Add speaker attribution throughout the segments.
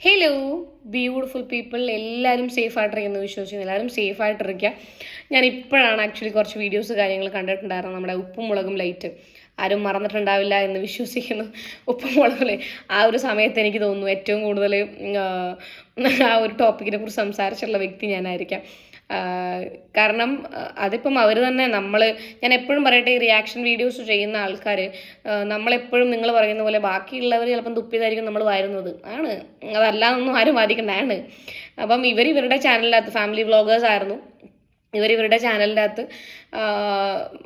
Speaker 1: Hello beautiful people എല്ലാവരും safe ആയിട്ടിരിക്കുന്നു വിശ്വസിക്കുന്നു. എല്ലാവരും സേഫ് ആയിട്ടിരിക്കുക ഞാൻ ഇപ്പോഴാണ് ആക്ച്വലി കുറച്ച് വീഡിയോസ് കാര്യങ്ങൾ കണ്ടിട്ടുണ്ടായിരുന്നു നമ്മുടെ ഉപ്പും മുളകും ലൈറ്റ് ആരും മറന്നിട്ടുണ്ടാവില്ല എന്ന് വിശ്വസിക്കുന്നു. ഉപ്പും മുളകും ആ ഒരു സമയത്ത് എനിക്ക് തോന്നുന്നു ഏറ്റവും കൂടുതൽ ആ ഒരു ടോപ്പിക്കിനെ കുറിച്ച് സംസാരിച്ചിട്ടുള്ള വ്യക്തി ഞാനായിരിക്കാം. കാരണം അതിപ്പം അവർ തന്നെ നമ്മൾ ഞാൻ എപ്പോഴും പറയട്ടെ ഈ റിയാക്ഷൻ വീഡിയോസ് ചെയ്യുന്ന ആൾക്കാർ നമ്മളെപ്പോഴും നിങ്ങൾ പറയുന്ന പോലെ ബാക്കിയുള്ളവർ ചിലപ്പം തുപ്പിയതായിരിക്കും നമ്മൾ വരുന്നത്. ആണ്. അതല്ലാതൊന്നും ആരും വാദിക്കണ്ട. ആണ്. അപ്പം ഇവർ ഇവരുടെ ചാനലിനകത്ത് ഫാമിലി വ്ളോഗേഴ്സ് ആയിരുന്നു. ഇവർ ഇവരുടെ ചാനലിന്റെ അകത്ത്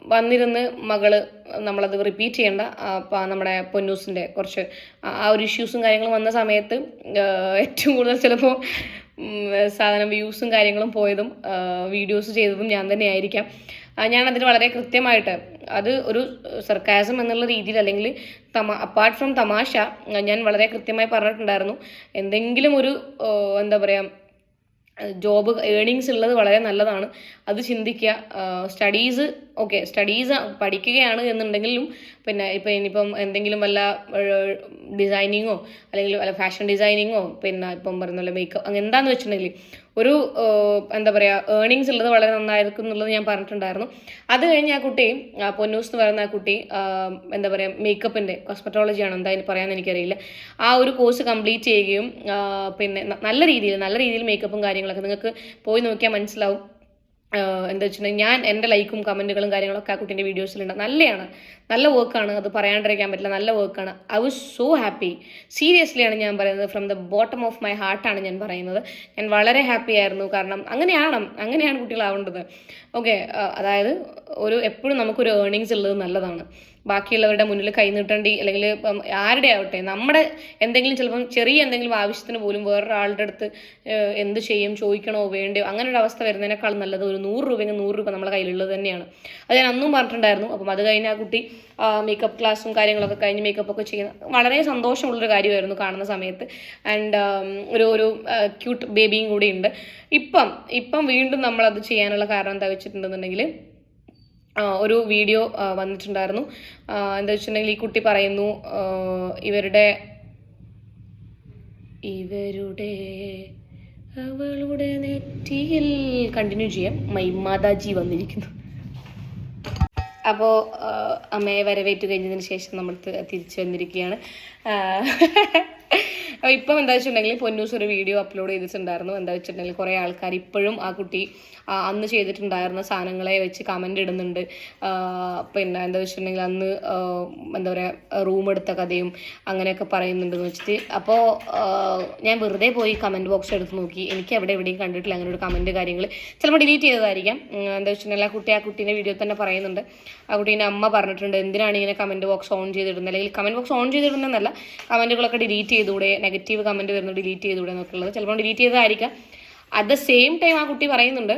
Speaker 1: വന്നിരുന്ന് മകൾ നമ്മളത് റിപ്പീറ്റ് ചെയ്യേണ്ട. നമ്മുടെ പൊന്നൂസിന്റെ കുറച്ച് ആ ഒരു ഇഷ്യൂസും കാര്യങ്ങളും വന്ന സമയത്ത് ഏറ്റവും കൂടുതൽ ചിലപ്പോൾ സാധനം വ്യൂസും കാര്യങ്ങളും പോയതും വീഡിയോസ് ചെയ്തതും ഞാൻ തന്നെ ആയിരിക്കാം ഞാൻ അതിന് വളരെ കൃത്യമായിട്ട് അത് ഒരു സർക്കാസം എന്നുള്ള രീതിയിൽ അല്ലെങ്കിൽ തമാ അപ്പാർട്ട് ഫ്രം തമാശ ഞാൻ വളരെ കൃത്യമായി പറഞ്ഞിട്ടുണ്ടായിരുന്നു. എന്തെങ്കിലും ഒരു എന്താ പറയുക ജോബ് ഏണിങ്സ് ഉള്ളത് വളരെ നല്ലതാണ്. അത് ചിന്തിക്കുക. സ്റ്റഡീസ് ഓക്കെ സ്റ്റഡീസ് പഠിക്കുകയാണ് എന്നുണ്ടെങ്കിലും പിന്നെ ഇപ്പം ഇനിയിപ്പം എന്തെങ്കിലും വല്ല ഡിസൈനിങ്ങോ അല്ലെങ്കിൽ വല്ല ഫാഷൻ ഡിസൈനിങ്ങോ പിന്നെ ഇപ്പം പറയുന്ന പോലെ മേക്കപ്പ് അങ്ങനെ എന്താന്ന് വെച്ചിട്ടുണ്ടെങ്കിൽ ഒരു എന്താ പറയുക ഏണിങ്സ് ഉള്ളത് വളരെ നന്നായിരിക്കും എന്നുള്ളത് ഞാൻ പറഞ്ഞിട്ടുണ്ടായിരുന്നു. അത് കഴിഞ്ഞ് ആ കുട്ടി പൊന്നൂസ് എന്ന് പറയുന്ന ആ കുട്ടി എന്താ പറയുക മേക്കപ്പിന്റെ കോസ്മെറ്റോളജിയാണ് എന്താ അതിന് പറയാമെന്ന് എനിക്കറിയില്ല. ആ ഒരു കോഴ്സ് കംപ്ലീറ്റ് ചെയ്യുകയും പിന്നെ നല്ല രീതിയിൽ നല്ല രീതിയിൽ മേക്കപ്പും കാര്യങ്ങളൊക്കെ നിങ്ങൾക്ക് പോയി നോക്കിയാൽ മനസ്സിലാവും. എന്താ വെച്ചിട്ടുണ്ടെങ്കിൽ ഞാൻ എന്റെ ലൈക്കും കമന്റുകളും കാര്യങ്ങളൊക്കെ ആ കുട്ടീന്റെ വീഡിയോസിലുണ്ട് നല്ലതാണ് നല്ല വർക്കാണ് അത് പറയാണ്ടിരിക്കാൻ പറ്റില്ല. നല്ല വർക്കാണ് ഐ വാസ് സോ ഹാപ്പി സീരിയസ്ലിയാണ് ഞാൻ പറയുന്നത്. From the bottom of my ഹാർട്ടാണ് ഞാൻ പറയുന്നത്. ഞാൻ വളരെ ഹാപ്പി ആയിരുന്നു. കാരണം അങ്ങനെയാണ്. അങ്ങനെയാണ് കുട്ടികളാവേണ്ടത് ഓക്കെ അതായത് ഒരു എപ്പോഴും നമുക്കൊരു ഏർണിങ്സ് ഉള്ളത് നല്ലതാണ്. ബാക്കിയുള്ളവരുടെ മുന്നിൽ കൈ നീട്ടേണ്ടി അല്ലെങ്കിൽ ആരുടെ ആവട്ടെ നമ്മുടെ എന്തെങ്കിലും ചിലപ്പം ചെറിയ എന്തെങ്കിലും ആവശ്യത്തിന് പോലും വേറൊരാളുടെ അടുത്ത് എന്ത് ചെയ്യും ചോദിക്കണോ വേണ്ടയോ അങ്ങനെ ഒരു അവസ്ഥ വരുന്നതിനേക്കാൾ നല്ലത് ഒരു നൂറ് രൂപയെങ്കിൽ നൂറ് രൂപ നമ്മുടെ കയ്യിലുള്ളത് തന്നെയാണ്. അത് ഞാൻ അന്നും പറഞ്ഞിട്ടുണ്ടായിരുന്നു. അപ്പം അത് കഴിഞ്ഞ് ആ കുട്ടി മേക്കപ്പ് ക്ലാസ്സും കാര്യങ്ങളൊക്കെ കഴിഞ്ഞ് മേക്കപ്പ് ഒക്കെ ചെയ്യുന്ന വളരെ സന്തോഷമുള്ളൊരു കാര്യമായിരുന്നു കാണുന്ന സമയത്ത്. ആൻഡ് ഒരു ഒരു ക്യൂട്ട് ബേബിയും കൂടി ഉണ്ട്. ഇപ്പം ഇപ്പം വീണ്ടും നമ്മളത് ചെയ്യാനുള്ള കാരണം എന്താ വെച്ചിട്ടുണ്ടെന്നുണ്ടെങ്കിൽ ഒരു വീഡിയോ വന്നിട്ടുണ്ടായിരുന്നു. എന്താ വെച്ചിട്ടുണ്ടെങ്കിൽ ഈ കുട്ടി പറയുന്നു ഇവരുടെ ഇവരുടെ അവളുടെ നെറ്റിയിൽ കണ്ടിന്യൂ ചെയ്യാം. മൈമാതാജി വന്നിരിക്കുന്നു. അപ്പോൾ അമ്മയെ വരവേറ്റ് കഴിഞ്ഞതിന് ശേഷം നമ്മൾ തിരിച്ചു വന്നിരിക്കുകയാണ്. അപ്പോൾ ഇപ്പം എന്താ വെച്ചിട്ടുണ്ടെങ്കിൽ പൊന്നൂസ് ഒരു വീഡിയോ അപ്ലോഡ് ചെയ്തിട്ടുണ്ടായിരുന്നു. എന്താ വെച്ചിട്ടുണ്ടെങ്കിൽ കുറേ ആൾക്കാർ ഇപ്പോഴും ആ കുട്ടി അന്ന് ചെയ്തിട്ടുണ്ടായിരുന്ന സാധനങ്ങളെ വെച്ച് കമന്റ് ഇടുന്നുണ്ട്. പിന്നെ എന്താ വെച്ചിട്ടുണ്ടെങ്കിൽ അന്ന് എന്താ പറയുക റൂം എടുത്ത കഥയും അങ്ങനെയൊക്കെ പറയുന്നുണ്ടെന്ന് വെച്ചിട്ട്. അപ്പോൾ ഞാൻ വെറുതെ പോയി കമന്റ് ബോക്സ് എടുത്ത് നോക്കി. എനിക്ക് അവിടെ എവിടെയും കണ്ടിട്ടില്ല. അങ്ങനെ ഒരു കമന്റ് കാര്യങ്ങൾ ചിലപ്പോൾ ഡിലീറ്റ് ചെയ്തതായിരിക്കാം. എന്താ വെച്ചിട്ടുണ്ടെങ്കിൽ ആ കുട്ടി ആ കുട്ടീന്റെ വീഡിയോ തന്നെ പറയുന്നുണ്ട്. ആ കുട്ടീന്റെ അമ്മ പറഞ്ഞിട്ടുണ്ട് എന്തിനാണ് ഇങ്ങനെ കമന്റ് ബോക്സ് ഓൺ ചെയ്തിടുന്നത്? അല്ലെങ്കിൽ കമന്റ് ബോക്സ് ഓൺ ചെയ്തിടുന്നതെന്നല്ല കമന്റുകളൊക്കെ ഡിലീറ്റ് ചെയ്തുകൂടെ നെഗറ്റീവ് കമന്റ് വരുന്നത് ഡിലീറ്റ് ചെയ്തുകൂടെ എന്നൊക്കെ ഉള്ളത്. ചിലപ്പോൾ ഡിലീറ്റ് ചെയ്തതായിരിക്കാം. അറ്റ് ദ സെയിം ടൈം ആ കുട്ടി പറയുന്നുണ്ട്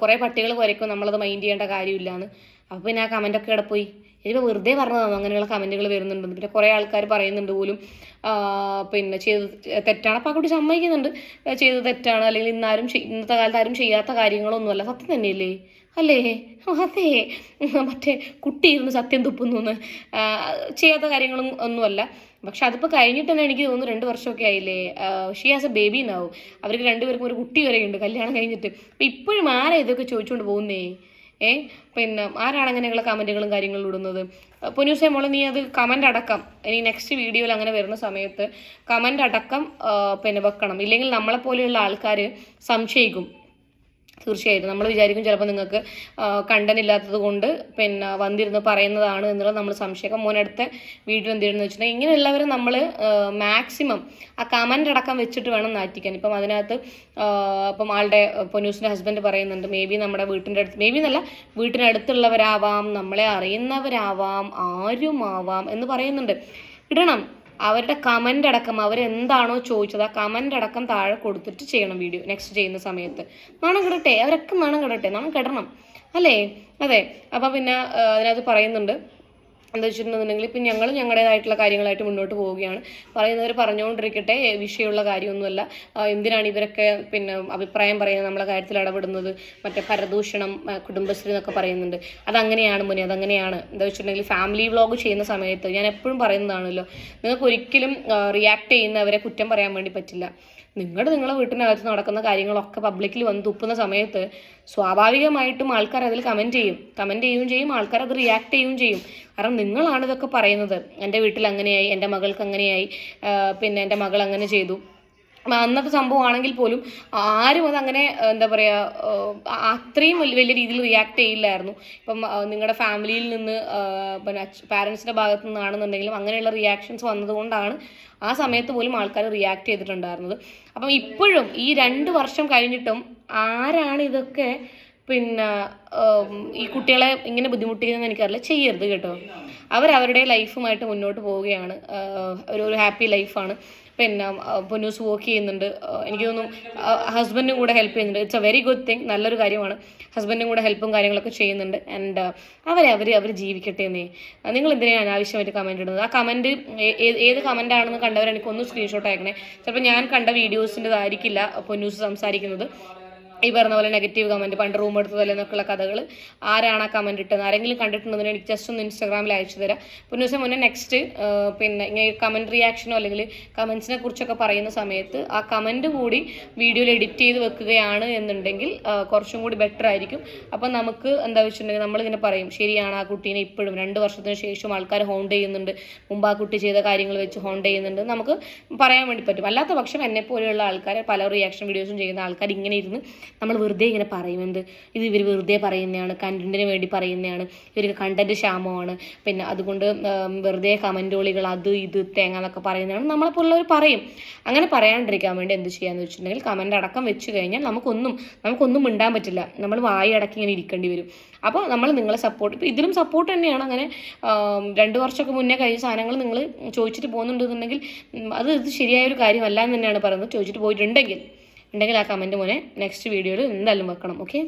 Speaker 1: കുറേ പട്ടികൾ കുരയ്ക്കും നമ്മളത് മൈൻഡ് ചെയ്യേണ്ട കാര്യമില്ലാന്ന്. അപ്പോൾ പിന്നെ ആ കമന്റൊക്കെ ഇവിടെ പോയി? ഇതിപ്പോൾ വെറുതെ പറഞ്ഞതാണ്? അങ്ങനെയുള്ള കമന്റുകൾ വരുന്നുണ്ടെന്ന്. പിന്നെ കുറേ ആൾക്കാർ പറയുന്നുണ്ട് പോലും പിന്നെ ചെയ്ത് തെറ്റാണ്. അപ്പോൾ കുട്ടി സമ്മതിക്കുന്നുണ്ട്. ചെയ്ത് തെറ്റാണ്. അല്ലെങ്കിൽ ഇന്നാരും ഇന്നത്തെ കാലത്ത് ആരും ചെയ്യാത്ത കാര്യങ്ങളൊന്നുമല്ല സത്യം തന്നെയല്ലേ? അല്ലേ? അതെ. മറ്റേ കുട്ടി ഇരുന്ന് സത്യം തുപ്പുന്നുന്ന് ചെയ്യാത്ത കാര്യങ്ങളും ഒന്നുമല്ല പക്ഷെ അതിപ്പോൾ കഴിഞ്ഞിട്ട് തന്നെ എനിക്ക് തോന്നുന്നു രണ്ട് വർഷമൊക്കെ ആയില്ലേ? ഷീ ഹാസ് എ ബേബി എന്നാവും അവർക്ക് രണ്ടുപേർക്കും ഒരു കുട്ടി വരെയുണ്ട്. കല്യാണം കഴിഞ്ഞിട്ട്. അപ്പം ഇപ്പോഴും ആരാ ഇതൊക്കെ ചോദിച്ചുകൊണ്ട് പോകുന്നേ? ഏ? പിന്നെ ആരാണ് അങ്ങനെയുള്ള കമന്റുകളും കാര്യങ്ങളും ഇടുന്നത്? പൊന്നൂസേ മോളെ നീ അത് കമന്റ് അടക്കം. ഇനി നെക്സ്റ്റ് വീഡിയോയിൽ അങ്ങനെ വരുന്ന സമയത്ത് കമന്റ് അടക്കം പിന്നെ വെക്കണം. ഇല്ലെങ്കിൽ നമ്മളെപ്പോലെയുള്ള ആൾക്കാർ സംശയിക്കും. തീർച്ചയായിട്ടും. നമ്മൾ വിചാരിക്കും ചിലപ്പോൾ നിങ്ങൾക്ക് കണ്ടന്റ് ഇല്ലാത്തത് കൊണ്ട് പിന്നെ വന്നിരുന്ന് പറയുന്നതാണ് എന്നുള്ള നമ്മൾ സംശയം മോനടുത്ത വീട്ടിൽ എന്തിരുന്ന് വെച്ചിട്ടുണ്ടെങ്കിൽ ഇങ്ങനെയുള്ളവരെ നമ്മൾ മാക്സിമം ആ കമന്റ് അടക്കം വെച്ചിട്ട് വേണം നാറ്റിക്കാൻ. ഇപ്പം അതിനകത്ത് ഇപ്പം ആളുടെ പൊന്നൂസിന്റെ ഹസ്ബൻഡ് പറയുന്നുണ്ട് മേ ബി നമ്മുടെ വീട്ടിന്റെ അടുത്ത് മേ ബി എന്നല്ല വീട്ടിനടുത്തുള്ളവരാവാം നമ്മളെ അറിയുന്നവരാവാം ആരുമാവാം എന്ന് പറയുന്നുണ്ട്. ഇടണം. അവരുടെ കമന്റ് അടക്കം അവരെന്താണോ ചോദിച്ചത് ആ കമന്റ് അടക്കം താഴെ കൊടുത്തിട്ട് ചെയ്യണം വീഡിയോ നെക്സ്റ്റ് ചെയ്യുന്ന സമയത്ത്. നാണം കിടട്ടെ അവരൊക്കെ നാണം കിടട്ടെ നാണം കിടണം. അല്ലേ? അതെ. അപ്പം പിന്നെ അതിനകത്ത് പറയുന്നുണ്ട് എന്താ വെച്ചിട്ടുണ്ടെന്നുണ്ടെങ്കിൽ ഇപ്പം ഞങ്ങൾ ഞങ്ങളുടേതായിട്ടുള്ള കാര്യങ്ങളായിട്ട് മുന്നോട്ട് പോവുകയാണ്. പറയുന്നവർ പറഞ്ഞുകൊണ്ടിരിക്കട്ടെ വിഷയമുള്ള കാര്യമൊന്നുമല്ല. എന്തിനാണ് ഇവരൊക്കെ പിന്നെ അഭിപ്രായം പറയുന്നത് നമ്മളെ കാര്യത്തിൽ ഇടപെടുന്നത് മറ്റേ പരദൂഷണം കുടുംബശ്രീ എന്നൊക്കെ പറയുന്നുണ്ട്. അതങ്ങനെയാണ് മുന്നേ അതങ്ങനെയാണ്. എന്താ വെച്ചിട്ടുണ്ടെങ്കിൽ ഫാമിലി വ്ളോഗ് ചെയ്യുന്ന സമയത്ത് ഞാൻ എപ്പോഴും പറയുന്നതാണല്ലോ നിങ്ങൾക്ക് ഒരിക്കലും റിയാക്ട് ചെയ്യുന്നവരെ കുറ്റം പറയാൻ വേണ്ടി പറ്റില്ല. നിങ്ങളുടെ നിങ്ങളുടെ വീട്ടിനകത്ത് നടക്കുന്ന കാര്യങ്ങളൊക്കെ പബ്ലിക്കിൽ വന്ന് തുപ്പുന്ന സമയത്ത് സ്വാഭാവികമായിട്ടും ആൾക്കാർ അതിൽ കമന്റ് ചെയ്യും. കമന്റ് ചെയ്യുകയും ചെയ്യും. ആൾക്കാർ അത് റിയാക്ട് ചെയ്യുകയും ചെയ്യും. കാരണം നിങ്ങളാണ് ഇതൊക്കെ പറയുന്നത്. എന്റെ വീട്ടിൽ അങ്ങനെയായി എന്റെ മകൾക്ക് അങ്ങനെയായി പിന്നെ എന്റെ മകൾ അങ്ങനെ ചെയ്തു. അന്നത്തെ സംഭവമാണെങ്കിൽ പോലും ആരും അത് അങ്ങനെ എന്താ പറയുക അത്രയും വലിയ രീതിയിൽ റിയാക്ട് ചെയ്യില്ലായിരുന്നു. ഇപ്പം നിങ്ങളുടെ ഫാമിലിയിൽ നിന്ന് പിന്നെ പാരൻസിന്റെ ഭാഗത്തു നിന്നാണെന്നുണ്ടെങ്കിലും അങ്ങനെയുള്ള റിയാക്ഷൻസ് വന്നതുകൊണ്ടാണ് ആ സമയത്ത് പോലും ആൾക്കാർ റിയാക്ട് ചെയ്തിട്ടുണ്ടായിരുന്നത്. അപ്പം ഇപ്പോഴും ഈ രണ്ട് വർഷം കഴിഞ്ഞിട്ടും ആരാണ് ഇതൊക്കെ പിന്നെ ഈ കുട്ടികളെ ഇങ്ങനെ ബുദ്ധിമുട്ടിക്കുന്നതെന്ന് എനിക്കറിയില്ല. ചെയ്യരുത് കേട്ടോ. അവരവരുടെ ലൈഫുമായിട്ട് മുന്നോട്ട് പോവുകയാണ്. ഒരു ഹാപ്പി ലൈഫാണ് പിന്നെ പൊന്നൂസ് വർക്ക് ചെയ്യുന്നുണ്ട്. എനിക്ക് തോന്നുന്നു ഹസ്ബൻഡും കൂടെ ഹെൽപ്പ് ചെയ്യുന്നുണ്ട്. It's a very good thing നല്ലൊരു കാര്യമാണ്. ഹസ്ബൻഡും കൂടെ ഹെൽപ്പും കാര്യങ്ങളൊക്കെ ചെയ്യുന്നുണ്ട്. ആൻഡ് അവരെ അവർ അവർ ജീവിക്കട്ടെ എന്നേ. നിങ്ങൾ എന്തിനാണ് അനാവശ്യമായിട്ട് കമന്റ് ഇടുന്നത്? ആ കമന്റ് ഏത് കമന്റ് ആണെന്ന് കണ്ടവർ എനിക്കൊന്ന് സ്ക്രീൻഷോട്ട് അയക്കണേ. ചിലപ്പോൾ ഞാൻ കണ്ട വീഡിയോസിന്റെതായിരിക്കില്ല പൊന്നൂസ് സംസാരിക്കുന്നത്. ഈ പറഞ്ഞ പോലെ നെഗറ്റീവ് കമന്റ് പണ്ട് റൂം എടുത്തതല്ലേ എന്നൊക്കെയുള്ള കഥകൾ ആരാണ് ആ കമന്റ് ഇട്ടത്? ആരെങ്കിലും കണ്ടിട്ടുണ്ടെന്ന് എനിക്ക് ജസ്റ്റ് ഒന്ന് ഇൻസ്റ്റാഗ്രാമിൽ അയച്ചു തരാം. പിന്നെ ദിവസം മുന്നേ നെക്സ്റ്റ് പിന്നെ ഇങ്ങനെ കമന്റ് റിയാക്ഷനോ അല്ലെങ്കിൽ കമൻസിനെ കുറിച്ചൊക്കെ പറയുന്ന സമയത്ത് ആ കമന്റ് കൂടി വീഡിയോയിൽ എഡിറ്റ് ചെയ്ത് വെക്കുകയാണ് എന്നുണ്ടെങ്കിൽ കുറച്ചും കൂടി ബെറ്റർ ആയിരിക്കും. അപ്പം നമുക്ക് എന്താ വെച്ചിട്ടുണ്ടെങ്കിൽ നമ്മളിങ്ങനെ പറയും ശരിയാണ് ആ കുട്ടീനെ ഇപ്പോഴും രണ്ട് വർഷത്തിന് ശേഷം ആൾക്കാർ ഹോണ്ട് ചെയ്യുന്നുണ്ട്. മുമ്പ് ആ കുട്ടി ചെയ്ത കാര്യങ്ങൾ വെച്ച് ഹോണ്ട് ചെയ്യുന്നുണ്ട്. നമുക്ക് പറയാൻ വേണ്ടി പറ്റും. അല്ലാത്ത പക്ഷം എന്നെ പോലെയുള്ള ആൾക്കാർ പല റിയാക്ഷൻ വീഡിയോസും ചെയ്യുന്ന ആൾക്കാർ ഇങ്ങനെ ഇരുന്ന് നമ്മൾ വെറുതെ ഇങ്ങനെ പറയും എന്ത് ഇത് ഇവർ വെറുതെ പറയുന്നതാണ് കണ്ടന്റിന് വേണ്ടി പറയുന്നതാണ്. ഇവർക്ക് കണ്ടന്റ് ക്ഷാമമാണ്. പിന്നെ അതുകൊണ്ട് വെറുതെ കമന്റോളികൾ അത് ഇത് തേങ്ങ എന്നൊക്കെ പറയുന്നതാണ് നമ്മളെപ്പോലുള്ളവർ പറയും. അങ്ങനെ പറയാണ്ടിരിക്കാൻ വേണ്ടി എന്ത് ചെയ്യാന്ന് വെച്ചിട്ടുണ്ടെങ്കിൽ കമന്റ് അടക്കം വെച്ച് കഴിഞ്ഞാൽ നമുക്കൊന്നും നമുക്കൊന്നും മിണ്ടാൻ പറ്റില്ല. നമ്മൾ വായി അടക്കി ഇങ്ങനെ ഇരിക്കേണ്ടി വരും. അപ്പോൾ നമ്മൾ നിങ്ങളെ സപ്പോർട്ട് ഇപ്പോൾ ഇതിലും സപ്പോർട്ട് തന്നെയാണ്. അങ്ങനെ രണ്ട് വർഷമൊക്കെ മുന്നേ കഴിഞ്ഞ സാധനങ്ങൾ നിങ്ങൾ ചോദിച്ചിട്ട് പോകുന്നുണ്ടെന്നുണ്ടെങ്കിൽ അത് ഇത് ശരിയായ ഒരു കാര്യമല്ല എന്ന് തന്നെയാണ് പറയുന്നത്. ചോദിച്ചിട്ട് പോയിട്ടുണ്ടെങ്കിൽ. ഉണ്ടെങ്കിൽ ആ കമന്റ് മോനെ നെക്സ്റ്റ് വീഡിയോയിൽ എന്തായാലും വെക്കണം ഓക്കെ